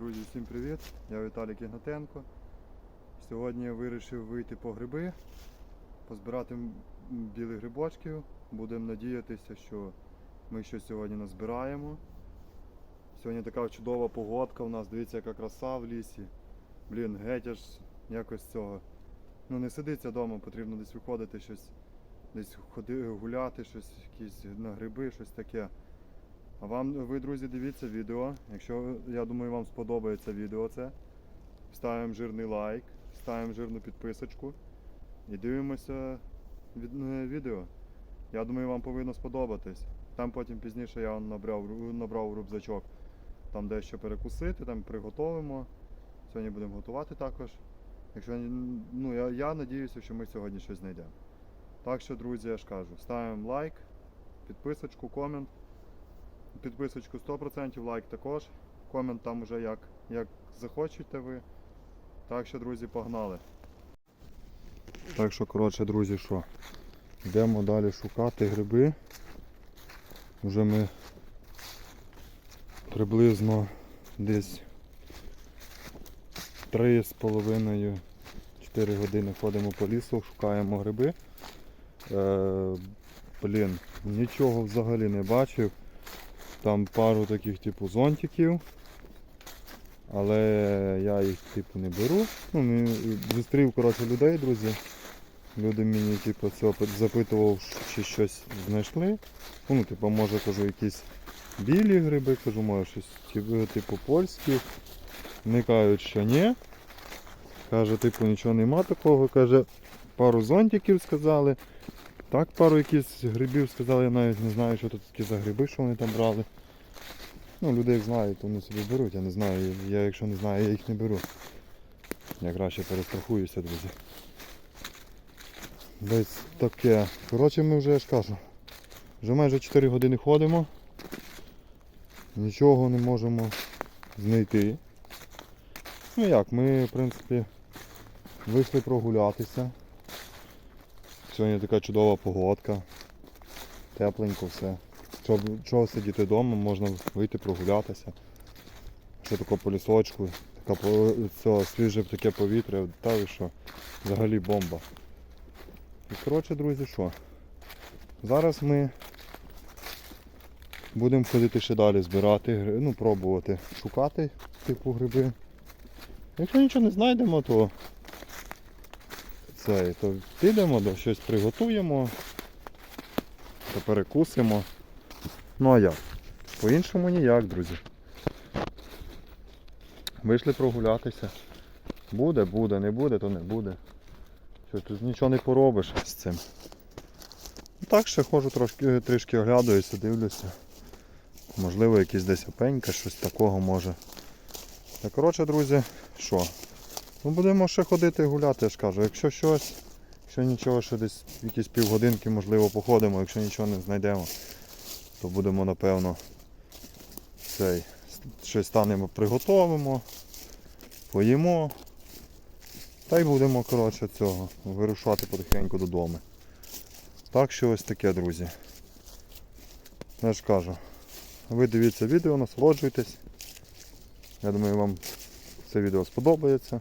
Друзі, всім привіт! Я Віталій Ігнатенко. Сьогодні я вирішив вийти по гриби, позбирати білих грибочків. Будемо надіятися, що ми щось сьогодні назбираємо. Сьогодні така чудова погодка у нас, дивіться, яка краса в лісі. Блін, геть аж якось цього. Ну не сидиться вдома, потрібно десь виходити, щось десь ходи, гуляти, щось, якісь на гриби, щось таке. А вам, ви, друзі, дивіться відео. Якщо я думаю, вам сподобається відео це. Ставимо жирний лайк, ставимо жирну підписочку і дивимося від, е, відео. Я думаю, вам повинно сподобатись. Там потім пізніше я набрав, набрав рюкзачок. Там дещо перекусити, там приготовимо. Сьогодні будемо готувати також. Якщо ну, я, я надіюся, що ми сьогодні щось знайдемо. Так що, друзі, я ж кажу, ставимо лайк, підписочку, комент. Підписочку 100%, лайк також. Комент там уже як, як захочете ви. Так що, друзі, погнали. Так що, коротше, друзі, що? Йдемо далі шукати гриби. Уже ми приблизно десь 3,5-4 години ходимо по лісу, шукаємо гриби. Е, блін, нічого взагалі не бачив. Там пару таких типу зонтиків. Але я їх типу не беру. Ну, зустрів коротше, людей, друзі. Люди мені типу, цього запитував, чи щось знайшли. Ну, типу, може кажу, якісь білі гриби, кажу, може щось типу, типу польські. Вони кажуть, що ні. Каже, типу, нічого нема такого. Каже, пару зонтиків сказали. Так, пару якісь грибів сказали, я навіть не знаю, що тут такі за гриби, що вони там брали. Ну, люди як знають, вони собі беруть, я не знаю. Я якщо не знаю, я їх не беру. Я краще перестрахуюся, друзі. Десь таке. Коротше, ми вже я ж кажу. Вже майже 4 години ходимо. Нічого не можемо знайти. Ну як, ми, в принципі, вийшли прогулятися. Сьогодні така чудова погодка. Тепленько все. Щоб чого сидіти вдома, можна вийти прогулятися. Ще тако по лісочку, така це, свіже таке повітря, та ви що, взагалі бомба. І коротше, друзі, що? Зараз ми будемо ходити ще далі збирати, ну, пробувати шукати типу гриби. Якщо нічого не знайдемо, то цей, то підемо, до щось приготуємо, то перекусимо. Ну а як? По-іншому ніяк, друзі. Вийшли прогулятися. Буде, буде, не буде, то не буде. Що тут нічого не поробиш з цим. Ну, Так ще ходжу трошки, трішки оглядаюся, дивлюся. Можливо, якийсь десь опенька, щось такого може. Та коротше, друзі, що? Ну будемо ще ходити гуляти, я ж кажу. Якщо щось, якщо нічого, ще десь якісь півгодинки, можливо, походимо, якщо нічого не знайдемо, то будемо напевно цей, щось станемо, приготовимо, поїмо. Та й будемо коротше, цього, вирушати потихеньку додому. Так що ось таке, друзі. Я ж кажу, ви дивіться відео, насолоджуйтесь. Я думаю, вам це відео сподобається.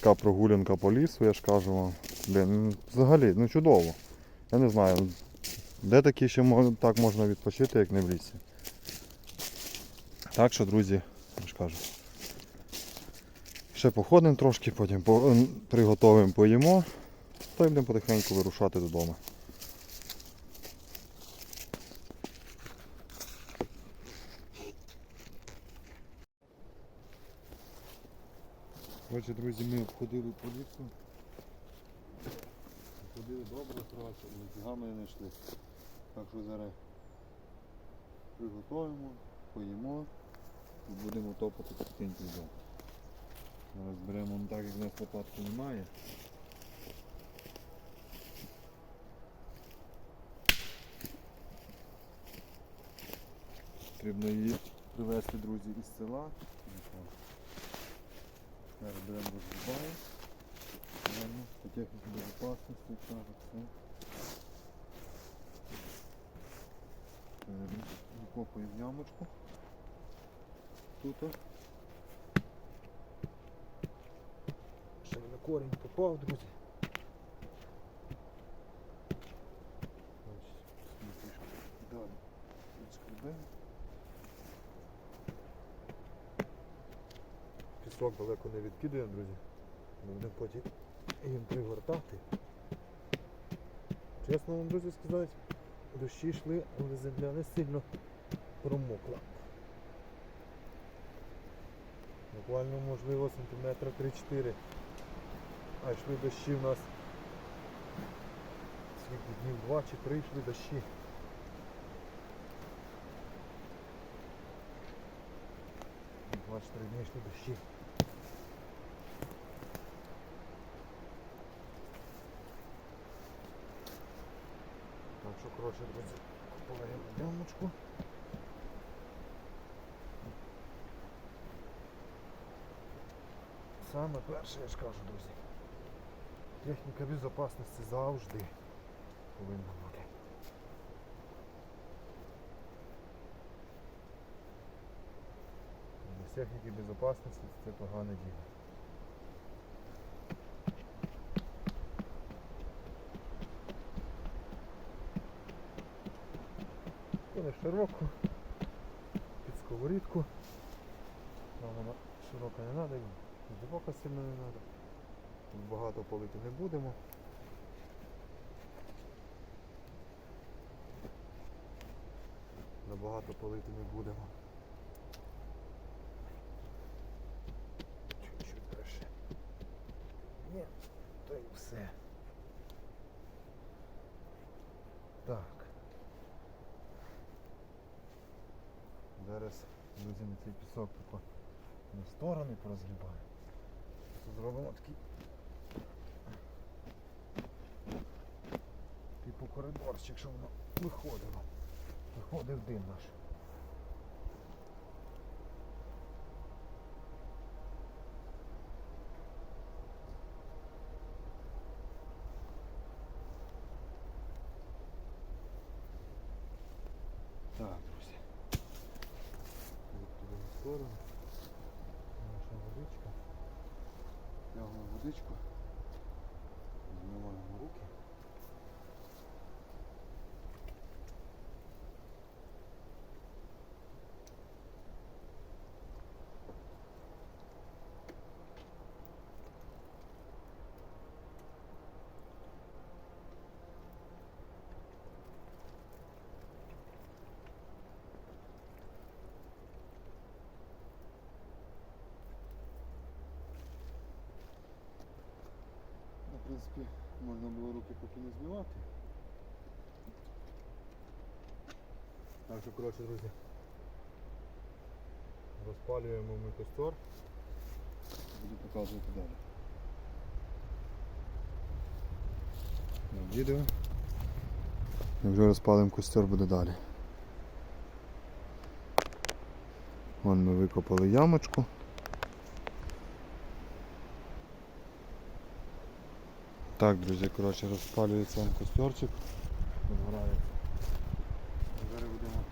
Така прогулянка по лісу, я ж кажу вам. Блін, ну, взагалі, ну чудово. Я не знаю, де такі ще так можна відпочити, як не в лісі. Так що, друзі, я ж кажу. Ще походимо трошки, потім по- приготуємо, поїмо, та й будемо потихеньку вирушати додому. Отже, друзі, ми обходили по лісу. Ходили добре трохи, ніфіга ми не знайшли. Так що зараз приготуємо, поїмо і будемо топати потихеньку вдома. Зараз беремо ну, так, як в нас лопатки немає. Потрібно її привезти, друзі, із села. Зараз беремо розбиваю. По техніці безопасності все. Викопуємо ямочку. тут. Ще на корінь попав, друзі. Ось, ми трішки далі відскребемо. Пісок далеко не відкидаємо, друзі. Ми будемо потім їм пригортати. Чесно вам, друзі, сказати, дощі йшли, але земля не сильно промокла. Буквально, можливо, сантиметра 3-4. А йшли дощі в нас. Скільки днів 2 чи 3 йшли дощі. Два-чотири дні йшли дощі. Що, коротше, друзі, купуємо ямочку. Саме перше, я ж кажу, друзі. Техніка безпечності завжди повинна бути. Без техніки безпечності це погане діло. Не широку, під сковорідку. Нам вона широка не треба, і глибока сильно не треба. Тут багато полити не будемо. Набагато полити не будемо. Чуть-чуть краще. Ні, то і все. Так. Зараз на тако на сторони порозгрібаємо. Зробимо такий типу коридорчик, щоб воно виходило. Виходив дим наш. Так, сторону. Наша водичка. Тягнемо водичку. Змиваємо руки. Ну, В принципі, можна було руки поки не змивати. Так що, коротше, друзі. Розпалюємо ми костер. Буду показувати далі. На відео. І вже розпалимо костер буде далі. Вон ми викопали ямочку. Так, друзі, коротше, розпалюється костерчик. Розгорається. Зараз будемо.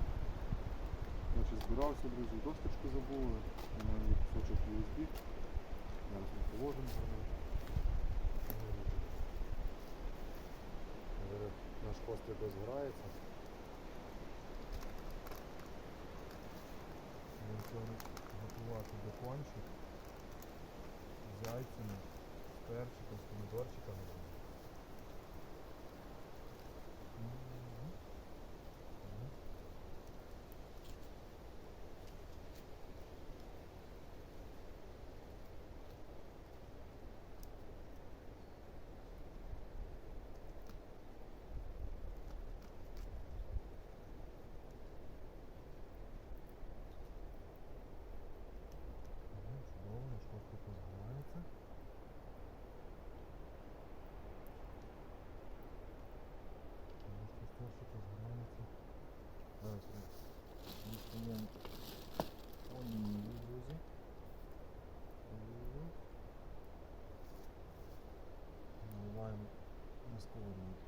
Збирався, друзі, досточку забули. У мене кусочок USB. Зараз ми положимо. Зараз наш кострик розгорається. Будемо готувати бекончик з яйцями, з перчиком, з помідорчиками.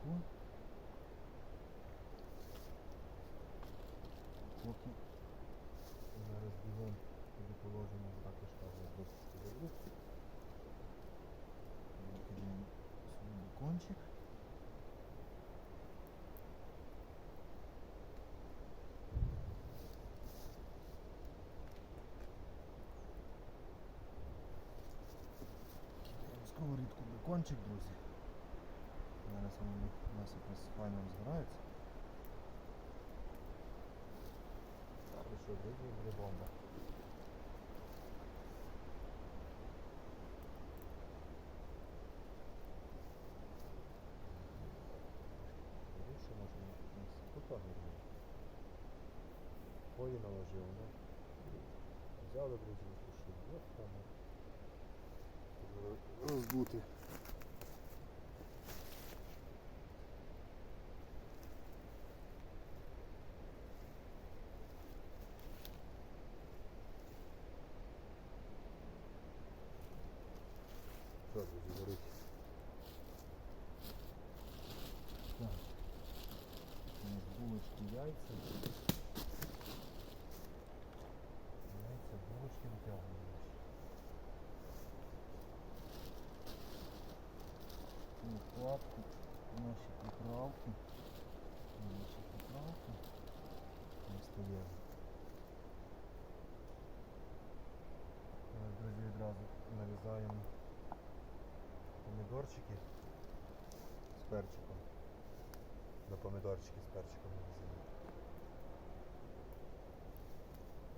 О. Поки зараз бігом тобі положимо також каву досить заглубки. Викидаємо свій бікончик. Сковорідку бікончик, друзі. Зараз вони у нас якраз файно розгорається. Так, і що, друзі, буде бомба. Більше може у нас тут горіло. Хвої наложили, ну. Взяли, друзі, і тушили. Ось там. Роздути. Що, друзі, горить? Так. У нас булочки, яйця. Яйця, булочки витягуємо. Вкладку, наші приправки. Наші приправки. Достаємо. Зараз, друзі, відразу нарізаємо помідорчики з перчиком. На помідорчики з перчиком нарізаємо.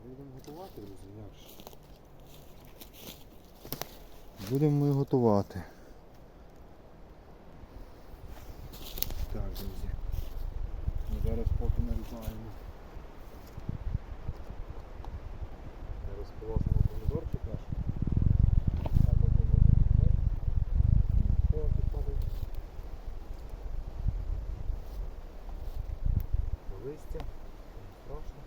Будемо готувати, друзі, як ж? Будемо ми готувати. Так, друзі. Ми зараз поки нарізаємо. Зараз полосимо помідорчик наш. Так, от ми будемо. Нічого тут падає. Листя. Не страшно.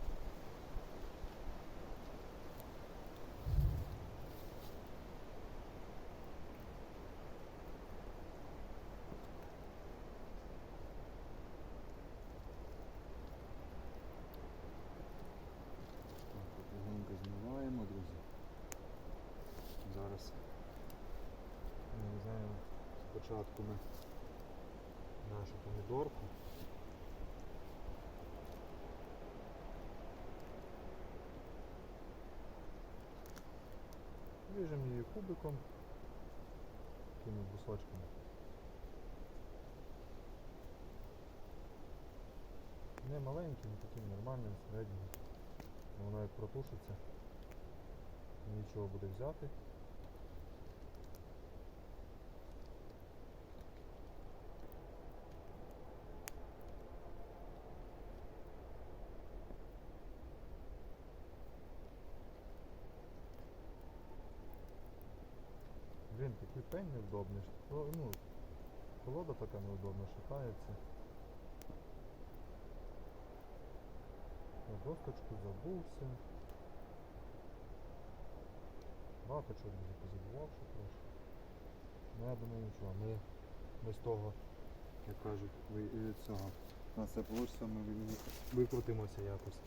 Так, от легенько змиваємо, друзі. Зараз нарізаємо спочатку ми нашу помідорку. Ріжемо її кубиком, такими брусочками. Не маленьким, таким нормальним, середнім. Воно як протушиться, нічого буде взяти. Блін, такий пень невдобний. Ну, колода така неудобна, шатається. Досточку забувся. Багато чого дуже що трошки. Ну я думаю нічого. Ми, ми з того, як кажуть, від цього. У нас все вийде, ми викрутимося якось.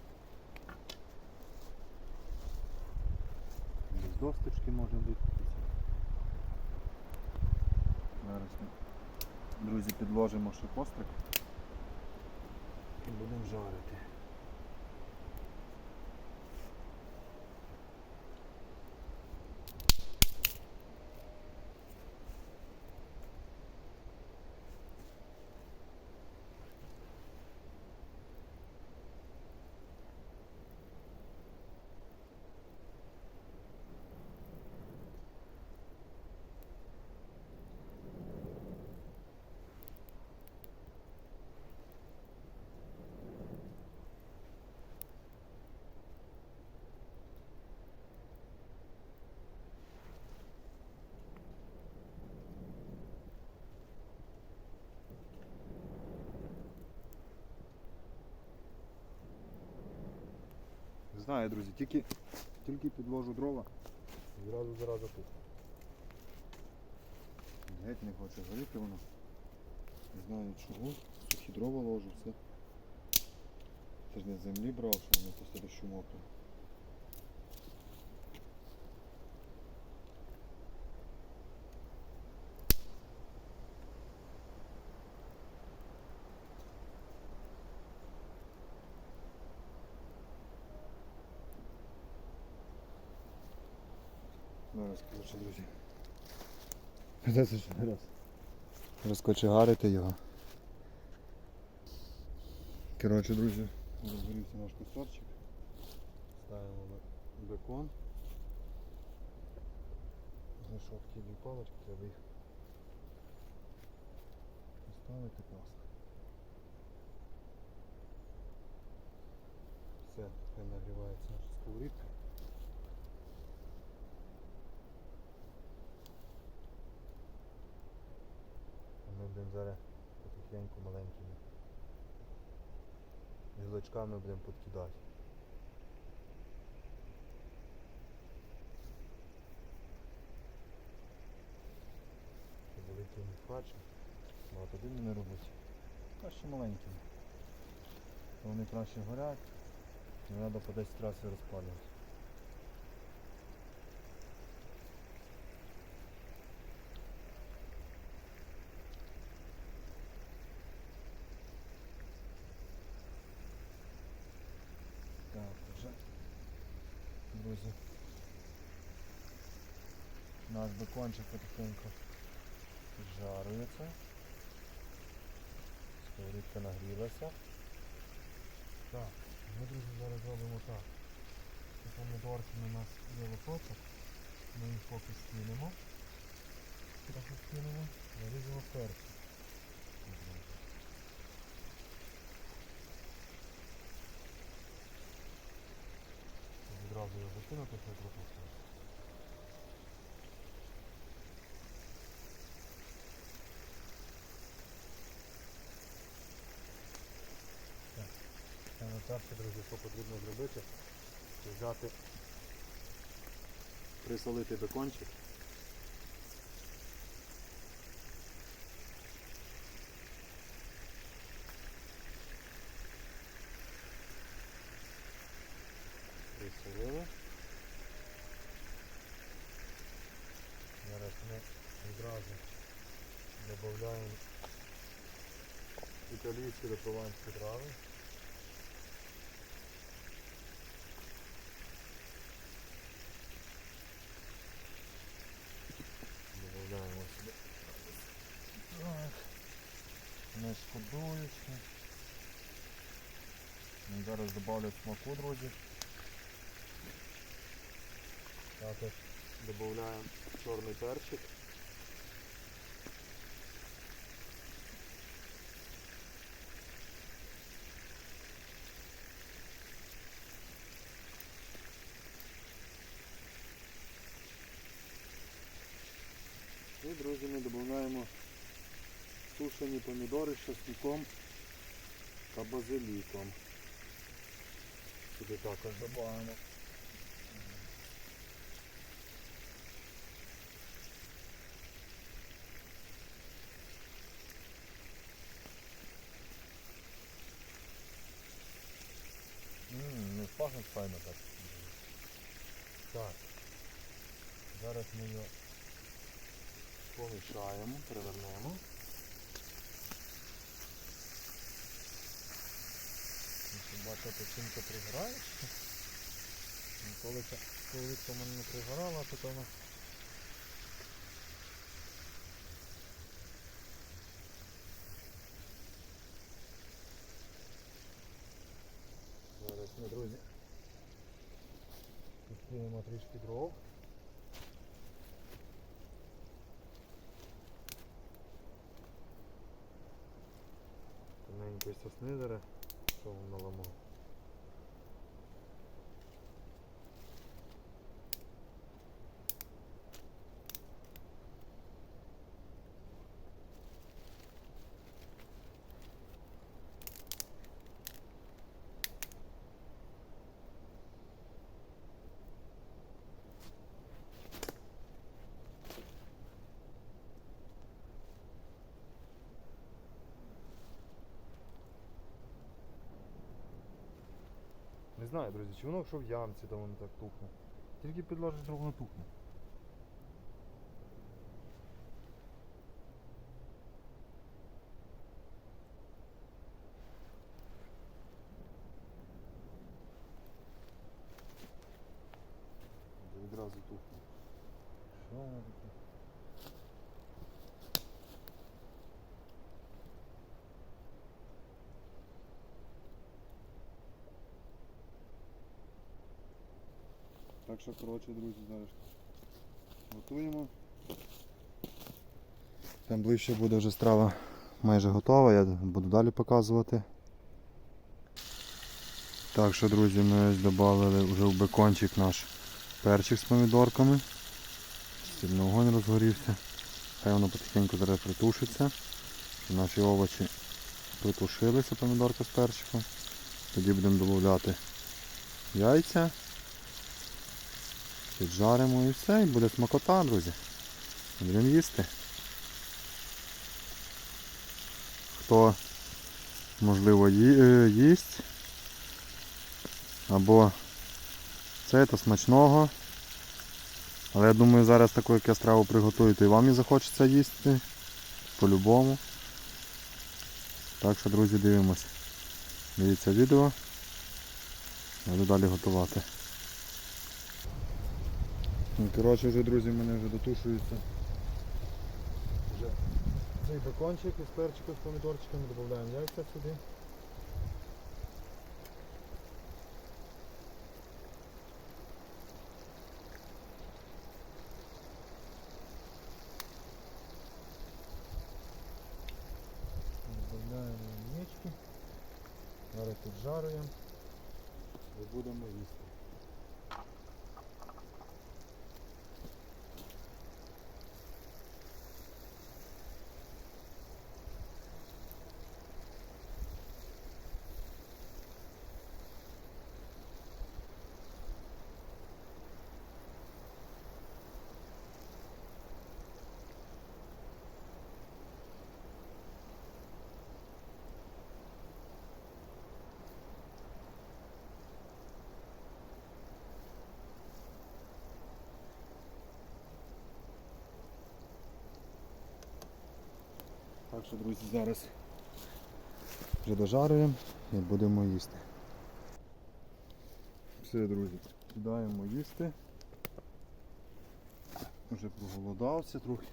Без досточки може викрутитися. Ми, друзі, підложимо ще кострик і будемо жарити. Знаю, друзі, тільки, тільки підложу дрова. Зразу зразу тут. Геть не хоче горіти воно. Не знаю чого. Сухі дрова ложу, все. Це ж не з землі брав, що воно після дощу мокре. Зараз, коротше, друзі. Де це ж раз? Розкочегарити його. Коротше, друзі, розгорівся наш костерчик. Ставимо бекон. Знайшов такі дві палочки, треба їх поставити класно. Все, хай нагрівається наша сковорідка. Будемо зараз потихеньку маленькими гілочками будемо підкидати. Великим не хваче, багато диму не робить. Краще маленькими. Вони краще горять, не треба по 10 разів розпалювати. Так, вже, друзі, наш бекончик потихеньку жарується. Сковорідка нагрілася. Так, ми, друзі, зараз робимо так. Помідорки у нас є лоточок. Ми їх поки скинемо. Трохи скинемо. Наріжемо перці. Відразу його закинути, щоб пропустити. Саме перше, друзі, що потрібно зробити, взяти, присолити бекончик. Присолили. Зараз ми відразу додаємо італійські прованські трави. Не шкодуючи. Зараз добавлю смаку, друзі. Також додаємо чорний перчик. Помідори з часником та базиліком. Сюди також додаємо. Ммм, не пахне файно так. Так. Зараз ми його помішаємо, перевернемо. Бачите, печінка пригорає. ще. Коли ця сковорідка в мене не пригорала, то вона Зараз ми, друзі, підкинемо трішки дров. Тоненької сосни зараз, що він наламав. Знаю, друзі, чи воно якщо в ямці, там воно так тухне. Тільки підложиш воно тухне. шарики. Так що, коротше, друзі, зараз готуємо. Там ближче буде вже страва майже готова, я буду далі показувати. Так що, друзі, ми додали вже в бекончик наш перчик з помідорками. Сильно огонь розгорівся. Хай воно потихеньку зараз притушиться. Наші овочі притушилися, помідорка з перчиком. Тоді будемо додати яйця. Піджаримо і все, і буде смакота, друзі. Будемо їсти. Хто можливо е, їсть. Або це то смачного. Але я думаю, зараз таку як я страву приготую, то і вам і захочеться їсти. По-любому. Так що, друзі, дивимось. Дивіться відео. Буду далі готувати. Ну, Коротше, вже, друзі, мене вже дотушується. Вже цей бекончик із перчиком, з помідорчиками додаємо яйця сюди. Додаємо яєчки. Зараз піджарюємо і будемо їсти. Що, друзі, зараз вже дожарюємо і будемо їсти. Все, друзі, сідаємо їсти. Вже проголодався трохи.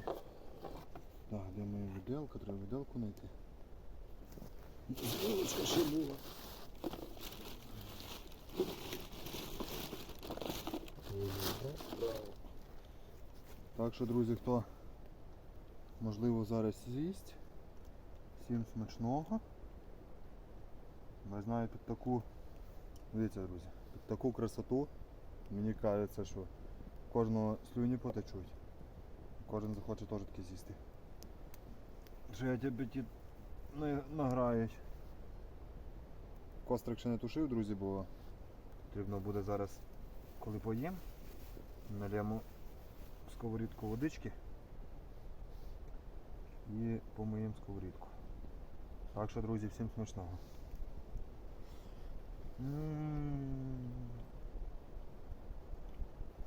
Так, де моя виделка? Треба виделку знайти. Виделочка ще була. Так що, друзі, хто можливо зараз з'їсть. Всім смачного. Не знаю, під таку, дивіться, друзі, під таку красоту мені кажеться, що кожного слюні потечуть. Кожен захоче теж таке з'їсти. Ті не награють. Кострик ще не тушив, друзі, бо потрібно буде зараз, коли поїм, налємо в сковорідку водички і помиємо сковорідку. Так що, друзі, всім смачного.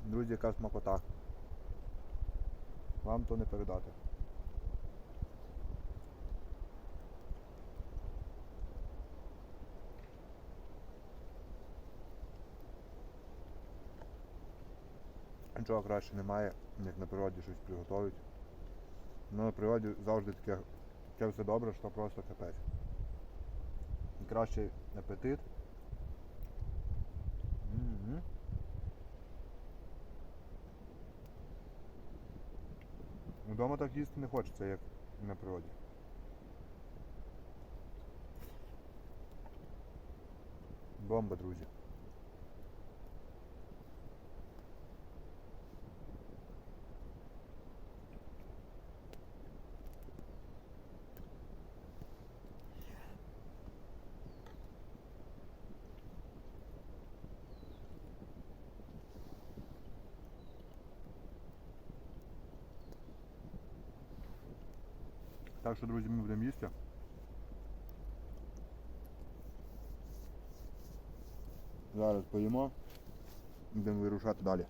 Друзі, яка смакота. Вам то не передати. Нічого краще немає, як на природі щось приготують. Ну, на природі завжди таке, таке все добре, що просто капець. І кращий апетит. Мгм. Вдома так їсти не хочеться, як на природі. Бомба, друзі. Що, друзі, ми будемо їсти. Зараз поїмо. Будемо вирушати далі.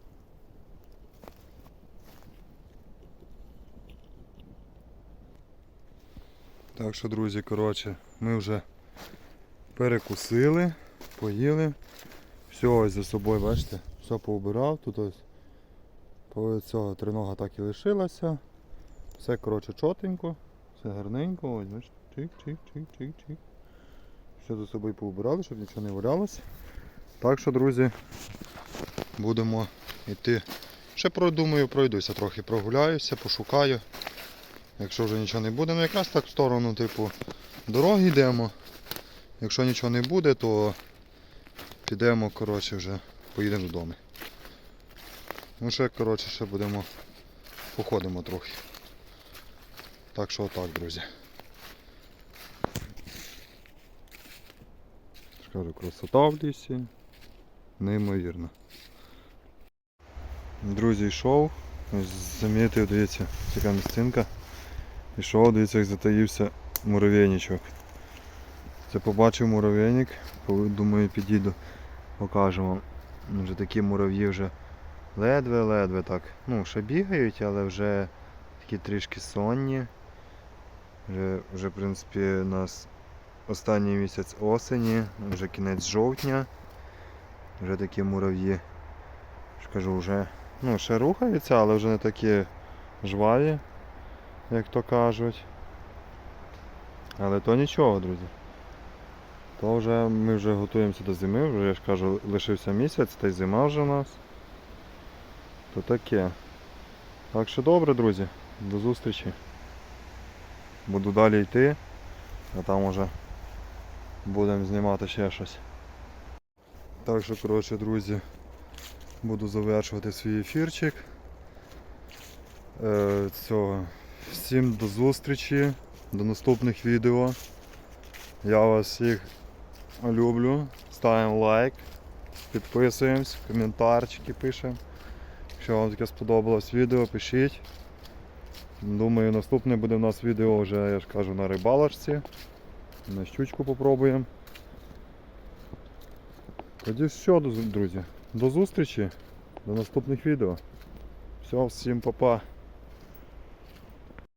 Так що, друзі, коротше, ми вже перекусили, поїли. Все ось за собою, бачите, все поубирав. Тут ось По цього тринога так і лишилася. Все коротше чотенько, все гарненько. Ось, бачиш, чик, чик, чик, чик, чик. Все за собою поубирали, щоб нічого не валялося. Так що, друзі, будемо йти. Ще продумаю, пройдуся, трохи прогуляюся, пошукаю. Якщо вже нічого не буде, ну якраз так в сторону, типу, дороги йдемо. Якщо нічого не буде, то підемо, коротше, вже поїдемо додому. Ну ще, коротше, ще будемо походимо трохи. Так що отак, друзі. Скажу, красота в лісі. Неймовірно. Друзі, йшов, замітив, дивіться, така місцинка. Ішов, дивіться, як затаївся муравейничок. Це побачив муравейник, думаю підійду, покажу вам. Вже такі мурав'ї вже ледве-ледве так. Ну, ще бігають, але вже такі трішки сонні. Вже, вже в принципі, у нас останній місяць осені, вже кінець жовтня. Вже такі мурав'ї, кажу, вже ну, ще рухаються, але вже не такі жваві, як то кажуть. Але то нічого, друзі. То вже ми вже готуємося до зими, вже я ж кажу, лишився місяць, та й зима вже у нас. То таке. Так що добре, друзі, до зустрічі. Буду далі йти, а там уже будемо знімати ще щось. Так що, коротше, друзі, буду завершувати свій ефірчик. Е, цього. Всім до зустрічі, до наступних відео. Я вас всіх люблю. Ставимо лайк, підписуємось, коментарчики пишемо. Якщо вам таке сподобалось відео, пишіть. Думаю, наступне буде у нас відео вже, я ж кажу, на рибалочці. На щучку попробуємо. Тоді все, друзі. До зустрічі, до наступних відео. Все, всім па-па.